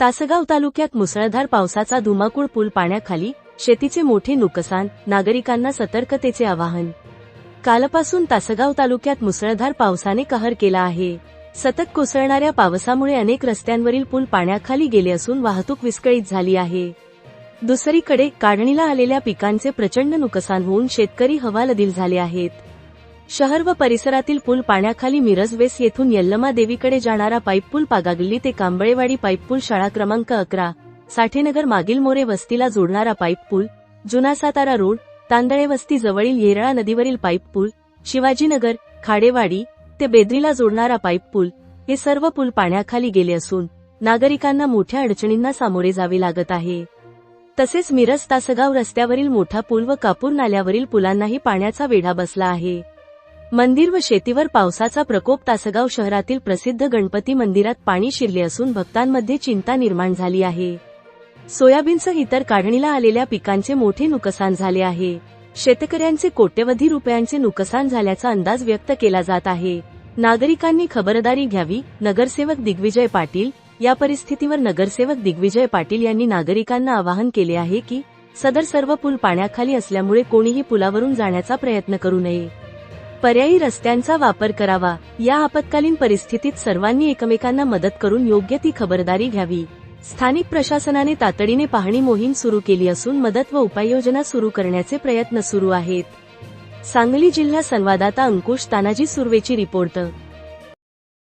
तासगाव तालुक्यात मुसळधार पावसाचा धुमाकूळ पूल पाण्याखाली शेतीचे मोठे नुकसान नागरिकांना सतर्कतेचे आवाहन. कालपासून तासगाव तालुक्यात मुसळधार पावसाने कहर केला आहे. सतत कोसळणाऱ्या पावसामुळे अनेक रस्त्यांवरील पूल पाण्याखाली गेले असून वाहतूक विस्कळीत झाली आहे. दुसरीकडे काढणीला आलेल्या पिकांचे प्रचंड नुकसान होऊन शेतकरी हवालदिल झाले आहेत. शहर व परिसरातील पूल पाण्याखाली मिरज वेस येथून यल्लमा देवीकडे जाणारा पाईप पूल पागागल्ली ते कांबळेवाडी पाईप पूल शाळा क्रमांक अकरा. साठेनगर मागील मोरे वस्तीला जोडणारा पाईप पूल जुना सातारा रोड तांदळे वस्ती जवळील येरळा नदीवरील पाईप पूल शिवाजीनगर खाडेवाडी ते बेद्रीला जोडणारा पाईप पूल हे सर्व पूल पाण्याखाली गेले असून नागरिकांना मोठ्या अडचणींना सामोरे जावे लागत आहे. तसेच मिरज तासगाव रस्त्यावरील मोठा पूल व कापूर नाल्यावरील पुलांनाही पाण्याचा वेढा बसला आहे. मंदिर व शेतीवर पावसाचा प्रकोप तासगाव शहरातील प्रसिद्ध गणपती मंदिरात पाणी शिरले असून भक्तांमध्ये चिंता निर्माण झाली आहे. सोयाबीनसह इतर काढणीला आलेल्या पिकांचे मोठे नुकसान झाले आहे. शेतकऱ्यांचे कोट्यवधी रुपयांचे नुकसान झाल्याचा अंदाज व्यक्त केला जात आहे. नागरिकांनी खबरदारी घ्यावी नगरसेवक दिग्विजय पाटील या परिस्थितीवर नगरसेवक दिग्विजय पाटील यांनी नागरिकांना आवाहन केले आहे की सदर सर्व पूल पाण्याखाली असल्यामुळे कोणीही पुलावरून जाण्याचा प्रयत्न करू नये. पर्यायी रस्त्यांचा वापर करावा. या आपत्कालीन परिस्थितीत सर्वांनी एकमेकांना मदत करून योग्य ती खबरदारी घ्यावी. स्थानिक प्रशासनाने तातडीने पाहणी मोहीम सुरू केली असून मदत व उपाययोजना सुरू करण्याचे प्रयत्न सुरू आहेत. सांगली जिल्हा संवाददाता अंकुश तानाजी सुर्वेची रिपोर्ट